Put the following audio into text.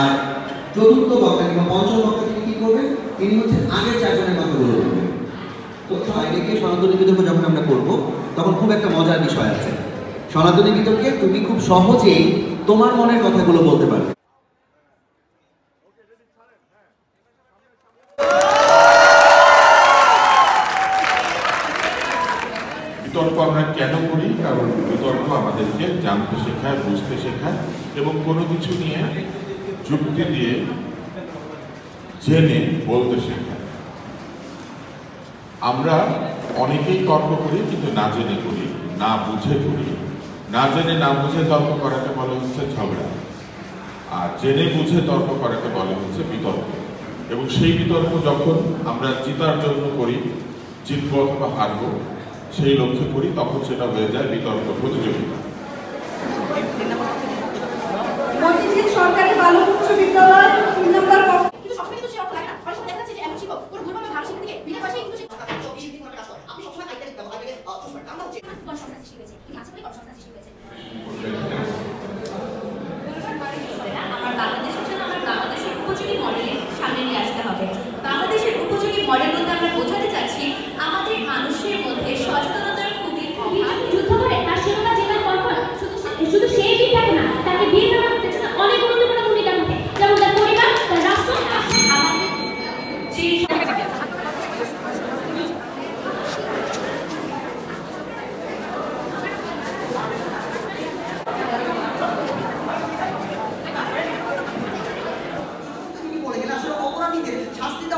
আর চতুর্থ বক্তা কিংবা পঞ্চম বক্তা তিনি কি করবেন? তিনি হচ্ছেন আগের চারজনের কথাগুলো বলবেন তো সবাইকে সনাতনী বিতর্ক যখন আমরা করব তখন খুব একটা মজার বিষয় আছে। সনাতনী বিতর্কে তুমি খুব সহজেই তোমার মনের কথাগুলো বলতে পারবে। বিতর্ক আমরা কেন করি? কারণ বিতর্ক আমাদেরকে জানতে শেখায়, বুঝতে শেখায় এবং কোনো কিছু নিয়ে যুক্তি দিয়ে জেনে বলতে শেখায়। আমরা অনেকেই তর্ক করি কিন্তু না জেনে করি, না বুঝে করি। না জেনে না বুঝে তর্ক করাকে বলে হচ্ছে ঝগড়া। আর জেনে বুঝে তর্ক করাকে বলে হচ্ছে বিতর্ক। এবং সেই বিতর্ক যখন আমরা জিতার জন্য করি, জিতব অথবা হারবো সেই লক্ষ্যে করি তখন সেটা হয়ে যায় বিতর্ক প্রতিযোগিতা। সরকারি বালক উচ্চ বিদ্যালয় তিন নম্বর Hast du